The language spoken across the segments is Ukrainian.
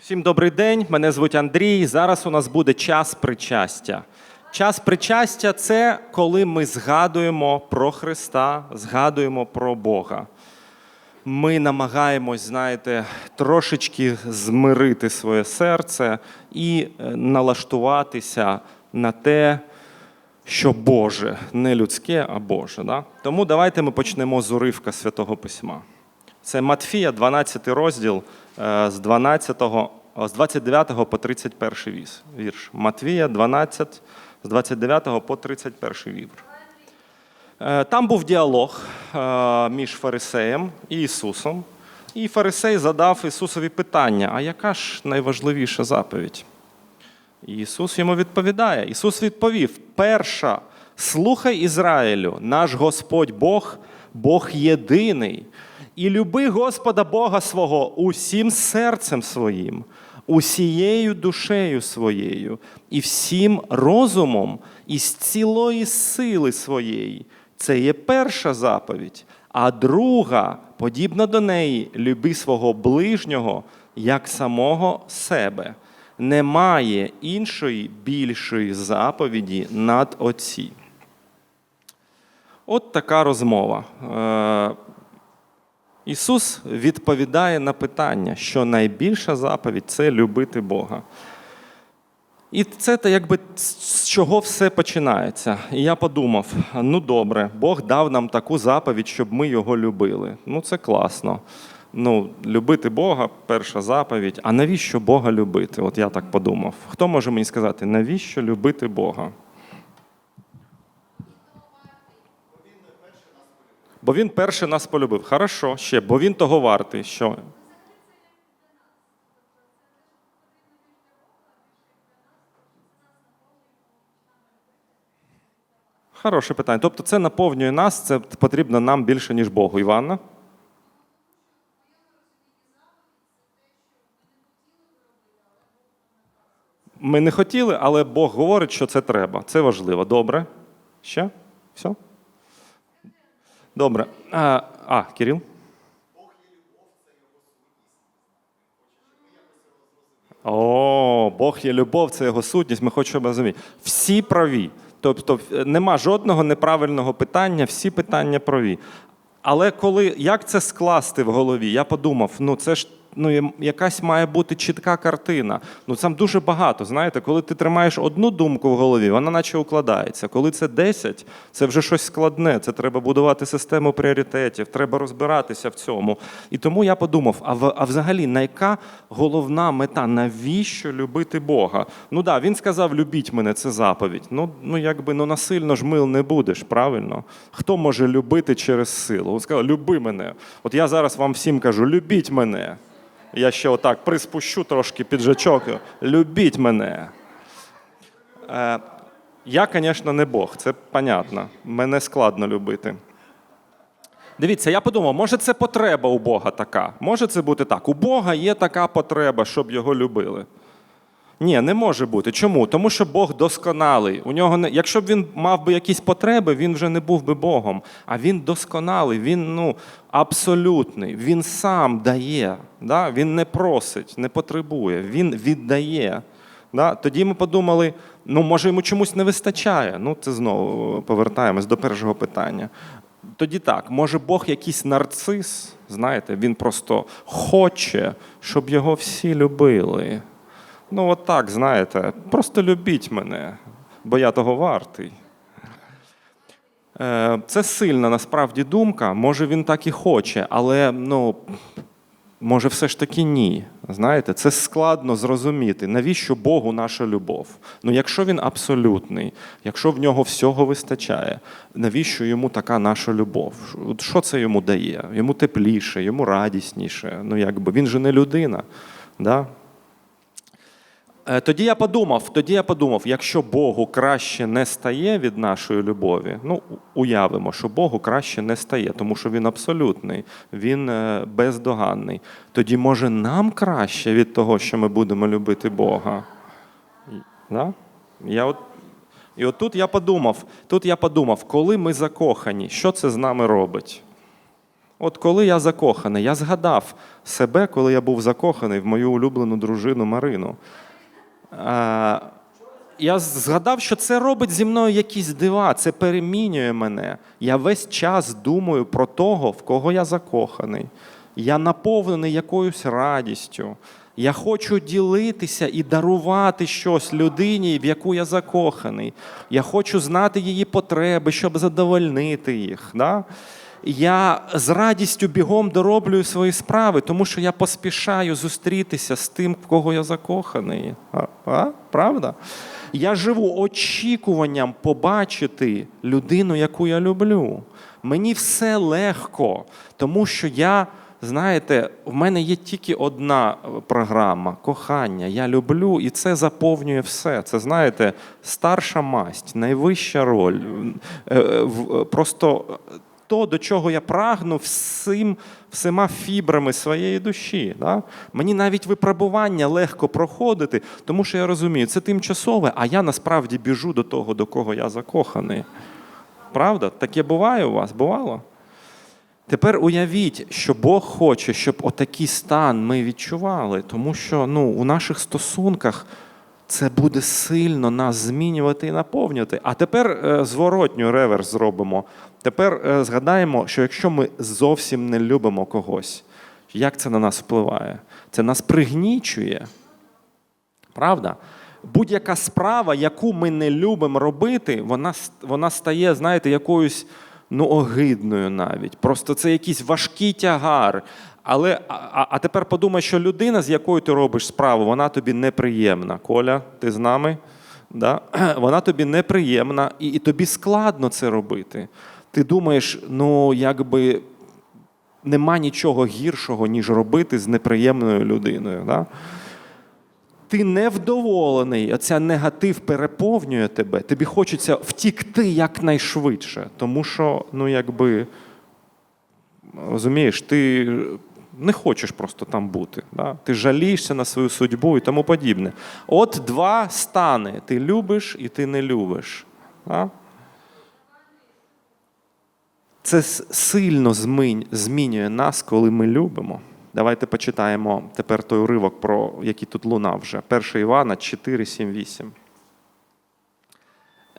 Всім добрий день. Мене звуть Андрій. Зараз у нас буде час причастя. Час причастя це коли ми згадуємо про Христа, згадуємо про Бога. Ми намагаємось, знаєте, трошечки змирити своє серце і е, налаштуватися на те, що Боже, не людське, а Боже. Да? Тому давайте ми почнемо з уривка Святого Письма. Це Матфія, 12 розділ е, з 12, з 29 по 31 вірш. Матвія 12, з 29 по 31 вірш. Е, Там був діалог е, між фарисеєм і Ісусом. І фарисей задав Ісусові питання: а яка ж найважливіша заповідь? І Ісус йому відповідає. Ісус відповів: перша, слухай Ізраїлю, наш Господь Бог, Бог єдиний. І люби Господа Бога свого усім серцем своїм, усією душею своєю, і всім розумом, і з цілої сили своєї. Це є перша заповідь. А друга, подібна до неї, люби свого ближнього як самого себе. Немає іншої більшої заповіді над оці. От така розмова. Ісус відповідає на питання, що найбільша заповідь це любити Бога. І це та якби з чого все починається. І я подумав: ну добре, Бог дав нам таку заповідь, щоб ми його любили. Ну це класно. Ну, любити Бога перша заповідь. А навіщо Бога любити? От я так подумав. Хто може мені сказати, навіщо любити Бога? Бо він перший нас полюбив. Хорошо, ще, бо він того вартий. Що? Хороше питання. Тобто це наповнює нас, це потрібно нам більше, ніж Богу. Іванна? Ми не хотіли, але Бог говорить, що це треба. Це важливо. Добре. Ще? Все? Добре. А, а Кирил? О, Бог є любов, це його сутність. Ми хочемо розуміти. Всі праві. Тобто е, нема жодного неправильного питання, всі питання праві. Але коли як це скласти в голові, я подумав: ну це ж ну якась має бути чітка картина. Ну там дуже багато. Знаєте, коли ти тримаєш одну думку в голові, вона наче укладається. Коли це 10, це вже щось складне. Це треба будувати систему пріоритетів, треба розбиратися в цьому. І тому я подумав: а в а взагалі, на яка головна мета? Навіщо любити Бога? Ну да, він сказав: любіть мене, це заповідь. Ну, ну якби ну насильно ж мил не будеш, правильно? Хто може любити через силу? Він сказав, люби мене. От я зараз вам всім кажу, любіть мене. Я ще отак приспущу трошки піджачок. Любіть мене. Е, я, звісно, не Бог, це понятно. Мене складно любити. Дивіться, я подумав, може це потреба у Бога така. Може це бути так. У Бога є така потреба, щоб його любили. Ні, не може бути. Чому? Тому що Бог досконалий. У нього не... Якщо б він мав би якісь потреби, він вже не був би Богом. А він досконалий, він ну, абсолютний. Він сам дає. Да? Він не просить, не потребує, він віддає. Да? Тоді ми подумали, ну може йому чомусь не вистачає. Ну, це знову повертаємось до першого питання. Тоді так, може Бог якийсь нарцис, знаєте, він просто хоче, щоб його всі любили. Ну, от так, знаєте, просто любіть мене, бо я того вартий. Е, Це сильна насправді думка. Може, він так і хоче, але ну, може, все ж таки ні. Знаєте, це складно зрозуміти, навіщо Богу наша любов. Ну, якщо він абсолютний, якщо в нього всього вистачає, навіщо йому така наша любов? Що це йому дає? Йому тепліше, йому радісніше. Ну, якби він же не людина. Да? Е, Тоді я подумав, тоді я подумав, якщо Богу краще не стає від нашої любові, ну уявимо, що Богу краще не стає, тому що він абсолютний, він е, бездоганний. Тоді може нам краще від того, що ми будемо любити Бога. Да? Я от, і от тут я подумав, тут я подумав, коли ми закохані, що це з нами робить? От коли я закоханий, я згадав себе, коли я був закоханий в мою улюблену дружину Марину. Я згадав, що це робить зі мною якісь дива, це перемінює мене. Я весь час думаю про того, в кого я закоханий. Я наповнений якоюсь радістю. Я хочу ділитися і дарувати щось людині, в яку я закоханий. Я хочу знати її потреби, щоб задовольнити їх. Да? Я з радістю бігом дороблюю свої справи, тому що я поспішаю зустрітися з тим, в кого я закоханий. А? А? Правда? Я живу очікуванням побачити людину, яку я люблю. Мені все легко, тому що я, знаєте, в мене є тільки одна програма кохання. Я люблю, і це заповнює все. Це, знаєте, старша масть, найвища роль. Е, е, Просто то, до чого я прагну всім, всіма фібрами своєї душі. Да? Мені навіть випробування легко проходити, тому що я розумію, це тимчасове, а я насправді біжу до того, до кого я закоханий. Правда? Таке буває у вас? Бувало? Тепер уявіть, що Бог хоче, щоб отакий стан ми відчували, тому що ну, у наших стосунках це буде сильно нас змінювати і наповнювати. А тепер е, зворотню реверс зробимо. Тепер е, згадаємо, що якщо ми зовсім не любимо когось, як це на нас впливає? Це нас пригнічує. Правда? Будь-яка справа, яку ми не любимо робити, вона, вона стає, знаєте, якоюсь ну, огидною навіть. Просто це якийсь важкий тягар. Але а, а- тепер подумай, що людина, з якою ти робиш справу, вона тобі неприємна. Коля, ти з нами? Да? Вона тобі неприємна, і, і тобі складно це робити. Ти думаєш, ну якби нема нічого гіршого, ніж робити з неприємною людиною. Да? Ти невдоволений, оця негатив переповнює тебе. Тобі хочеться втікти якнайшвидше, тому що, ну якби, розумієш, ти не хочеш просто там бути. Да? Ти жалієшся на свою судьбу і тому подібне. От два стани: ти любиш і ти не любиш. Да? Це сильно змінює нас, коли ми любимо. Давайте почитаємо тепер той уривок, про який тут лунав вже. 1 Івана 4, 7, 8.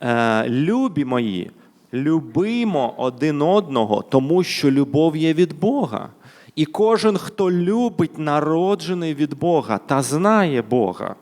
Е, Любі мої, любимо один одного, тому що любов є від Бога. І кожен, хто любить, народжений від Бога та знає Бога.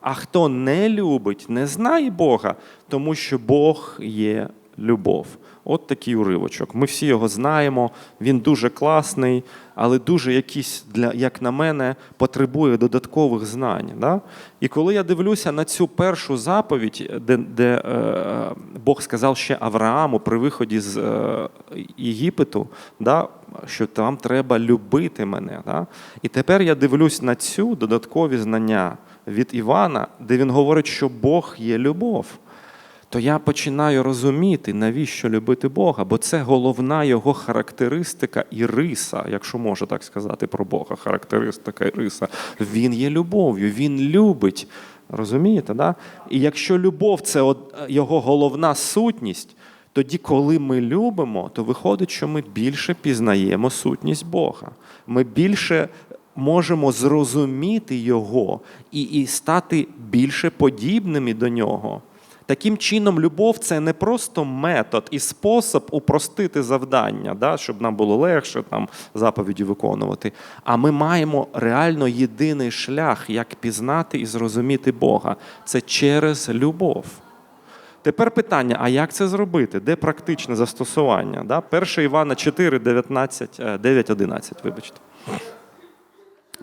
А хто не любить, не знає Бога, тому що Бог є любов. От такий уривочок. Ми всі його знаємо. Він дуже класний, але дуже якийсь, для, як на мене, потребує додаткових знань. Да? І коли я дивлюся на цю першу заповідь, де, де е, Бог сказав ще Аврааму при виході з е, Єгипету, да, що там треба любити мене. Да? І тепер я дивлюсь на цю додаткові знання від Івана, де він говорить, що Бог є любов то я починаю розуміти, навіщо любити Бога, бо це головна його характеристика і риса, якщо можна так сказати про Бога, характеристика і риса. Він є любов'ю, він любить. Розумієте? Да? І якщо любов це його головна сутність, тоді, коли ми любимо, то виходить, що ми більше пізнаємо сутність Бога. Ми більше можемо зрозуміти Його і, і стати більше подібними до нього. Таким чином, любов це не просто метод і спосіб упростити завдання, да, щоб нам було легше там заповіді виконувати. А ми маємо реально єдиний шлях, як пізнати і зрозуміти Бога. Це через любов. Тепер питання: а як це зробити? Де практичне застосування? Да? 1 Івана 4, 19, е, 9, 11, вибачте.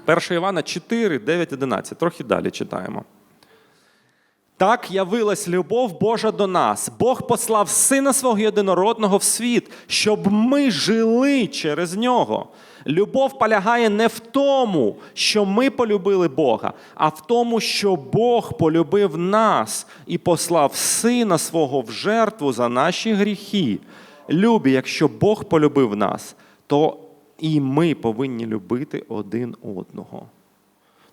1 Івана 4, 9, 11. Трохи далі читаємо. Так явилась любов Божа до нас. Бог послав Сина свого єдинородного в світ, щоб ми жили через нього. Любов полягає не в тому, що ми полюбили Бога, а в тому, що Бог полюбив нас і послав Сина свого в жертву за наші гріхи. Любі, якщо Бог полюбив нас, то і ми повинні любити один одного.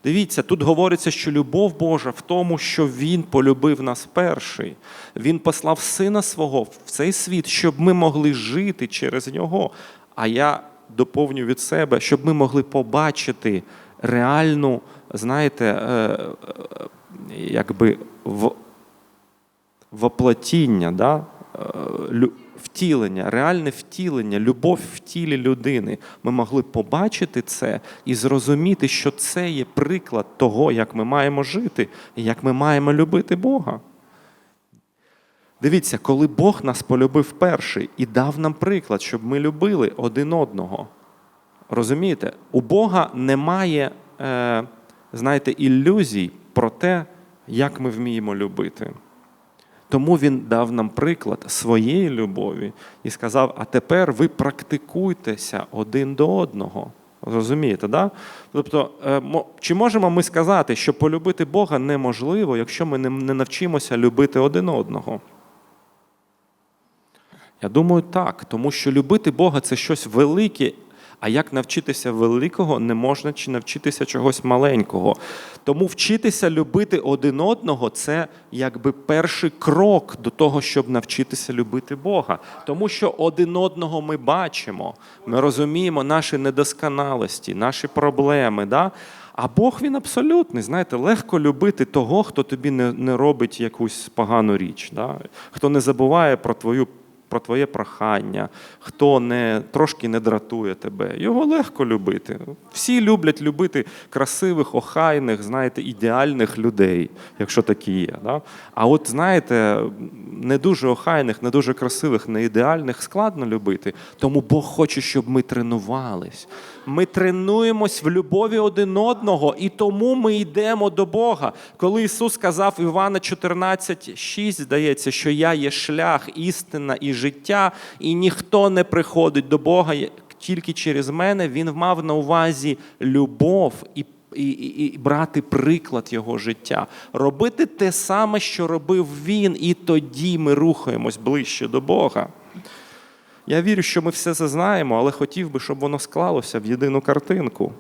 Дивіться, тут говориться, що любов Божа в тому, що Він полюбив нас перший. Він послав Сина свого в цей світ, щоб ми могли жити через нього. А я доповню від себе, щоб ми могли побачити реальну, знаєте, е, е, якби в, воплотіння, да? Втілення, реальне втілення, любов в тілі людини. Ми могли побачити це і зрозуміти, що це є приклад того, як ми маємо жити і як ми маємо любити Бога. Дивіться, коли Бог нас полюбив перший і дав нам приклад, щоб ми любили один одного. Розумієте, у Бога немає, е, знаєте, ілюзій про те, як ми вміємо любити. Тому він дав нам приклад своєї любові і сказав: а тепер ви практикуйтеся один до одного. Розумієте, да? Тобто, е, чи можемо ми сказати, що полюбити Бога неможливо, якщо ми не, не навчимося любити один одного? Я думаю, так, тому що любити Бога це щось велике. А як навчитися великого, не можна чи навчитися чогось маленького. Тому вчитися любити один одного це якби перший крок до того, щоб навчитися любити Бога. Тому що один одного ми бачимо, ми розуміємо наші недосконалості, наші проблеми. Да? А Бог він абсолютний. Знаєте, легко любити того, хто тобі не, не робить якусь погану річ, да? хто не забуває про твою про твоє прохання, хто не трошки не дратує тебе. Його легко любити. Всі люблять любити красивих, охайних, знаєте, ідеальних людей, якщо такі є. Да? А от знаєте, не дуже охайних, не дуже красивих, не ідеальних складно любити. Тому Бог хоче, щоб ми тренувались. Ми тренуємось в любові один одного, і тому ми йдемо до Бога. Коли Ісус сказав Івана 14,6, здається, що я є шлях, істина і життя, і ніхто не приходить до Бога тільки через мене. Він мав на увазі любов і. І, і, і брати приклад його життя, робити те саме, що робив він, і тоді ми рухаємось ближче до Бога. Я вірю, що ми все це знаємо, але хотів би, щоб воно склалося в єдину картинку.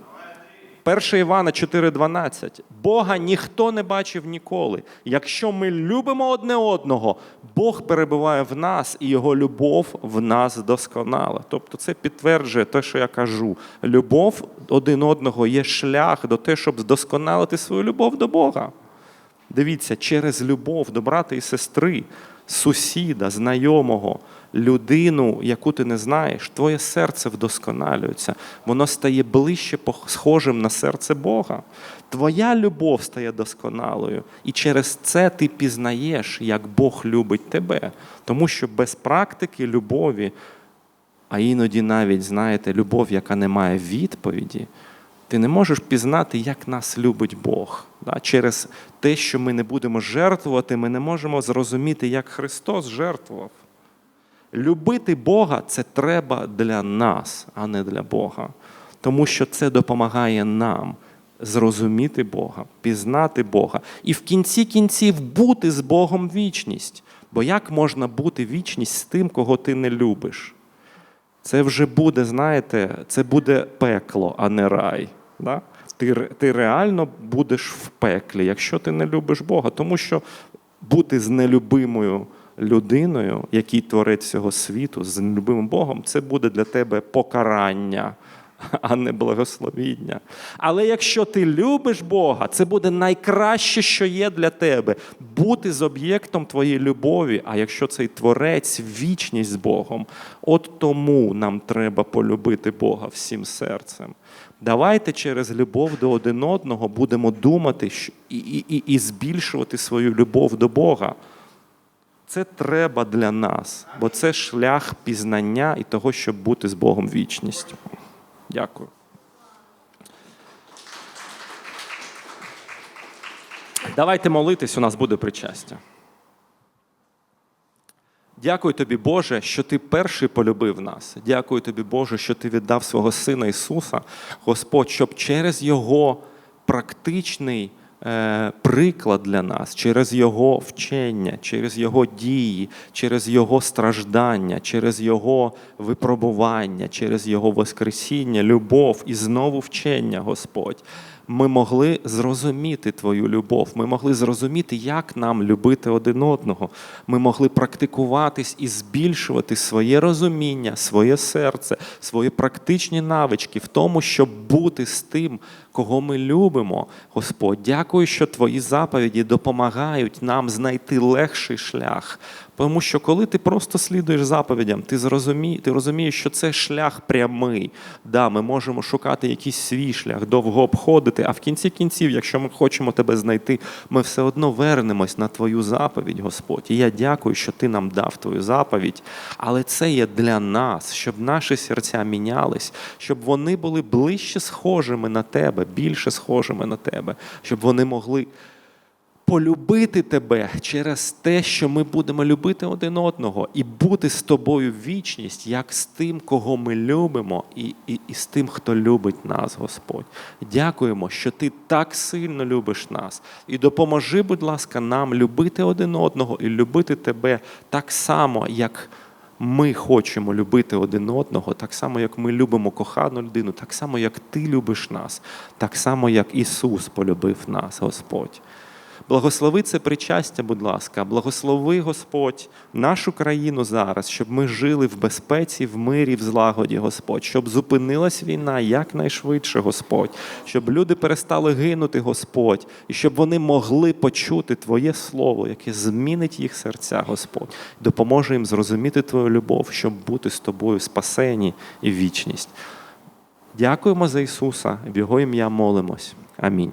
1 Івана 4:12. Бога ніхто не бачив ніколи. Якщо ми любимо одне одного, Бог перебуває в нас, і Його любов в нас досконала. Тобто це підтверджує те, що я кажу. Любов один одного є шлях до того, щоб вдосконалити свою любов до Бога. Дивіться, через любов до брата і сестри, сусіда, знайомого, людину, яку ти не знаєш, твоє серце вдосконалюється, воно стає ближче схожим на серце Бога. Твоя любов стає досконалою, і через це ти пізнаєш, як Бог любить тебе. Тому що без практики любові, а іноді навіть, знаєте, любов, яка не має відповіді, ти не можеш пізнати, як нас любить Бог. Через те, що ми не будемо жертвувати, ми не можемо зрозуміти, як Христос жертвував. Любити Бога це треба для нас, а не для Бога. Тому що це допомагає нам зрозуміти Бога, пізнати Бога і в кінці кінців бути з Богом вічність. Бо як можна бути вічність з тим, кого ти не любиш? Це вже буде, знаєте, це буде пекло, а не рай. Да? Ти, ти реально будеш в пеклі, якщо ти не любиш Бога. Тому що бути з нелюбимою людиною, який творець цього світу, з нелюбимим Богом, це буде для тебе покарання. А не благословіння. Але якщо ти любиш Бога, це буде найкраще, що є для тебе бути з об'єктом твоєї любові. А якщо цей творець вічність з Богом, от тому нам треба полюбити Бога всім серцем. Давайте через любов до один одного будемо думати і, і, і, збільшувати свою любов до Бога. Це треба для нас, бо це шлях пізнання і того, щоб бути з Богом вічністю. Дякую. Давайте молитись, у нас буде причастя. Дякую тобі, Боже, що ти перший полюбив нас. Дякую тобі, Боже, що ти віддав свого Сина Ісуса, Господь, щоб через Його практичний е, приклад для нас, через Його вчення, через Його дії, через Його страждання, через Його випробування, через Його Воскресіння, любов і знову вчення, Господь. Ми могли зрозуміти Твою любов. Ми могли зрозуміти, як нам любити один одного. Ми могли практикуватись і збільшувати своє розуміння, своє серце, свої практичні навички в тому, щоб бути з тим, кого ми любимо. Господь, дякую, що Твої заповіді допомагають нам знайти легший шлях. Тому що коли ти просто слідуєш заповідям, ти зрозумі, ти розумієш, що це шлях прямий. Да, ми можемо шукати якийсь свій шлях, довго обходити, а в кінці кінців, якщо ми хочемо тебе знайти, ми все одно вернемось на твою заповідь, Господь. І я дякую, що ти нам дав твою заповідь. Але це є для нас, щоб наші серця мінялись, щоб вони були ближче схожими на тебе, більше схожими на тебе, щоб вони могли полюбити тебе через те, що ми будемо любити один одного і бути з тобою в вічність, як з тим, кого ми любимо, і, і, і з тим, хто любить нас, Господь. Дякуємо, що ти так сильно любиш нас. І допоможи, будь ласка, нам любити один одного і любити тебе так само, як. Ми хочемо любити один одного, так само, як ми любимо кохану людину, так само, як ти любиш нас, так само, як Ісус полюбив нас, Господь. Благослови це причастя, будь ласка, благослови Господь нашу країну зараз, щоб ми жили в безпеці, в мирі, в злагоді, Господь, щоб зупинилась війна якнайшвидше, Господь, щоб люди перестали гинути, Господь, і щоб вони могли почути Твоє Слово, яке змінить їх серця, Господь, допоможе їм зрозуміти Твою любов, щоб бути з тобою спасені і вічність. Дякуємо за Ісуса, в Його ім'я молимось. Амінь.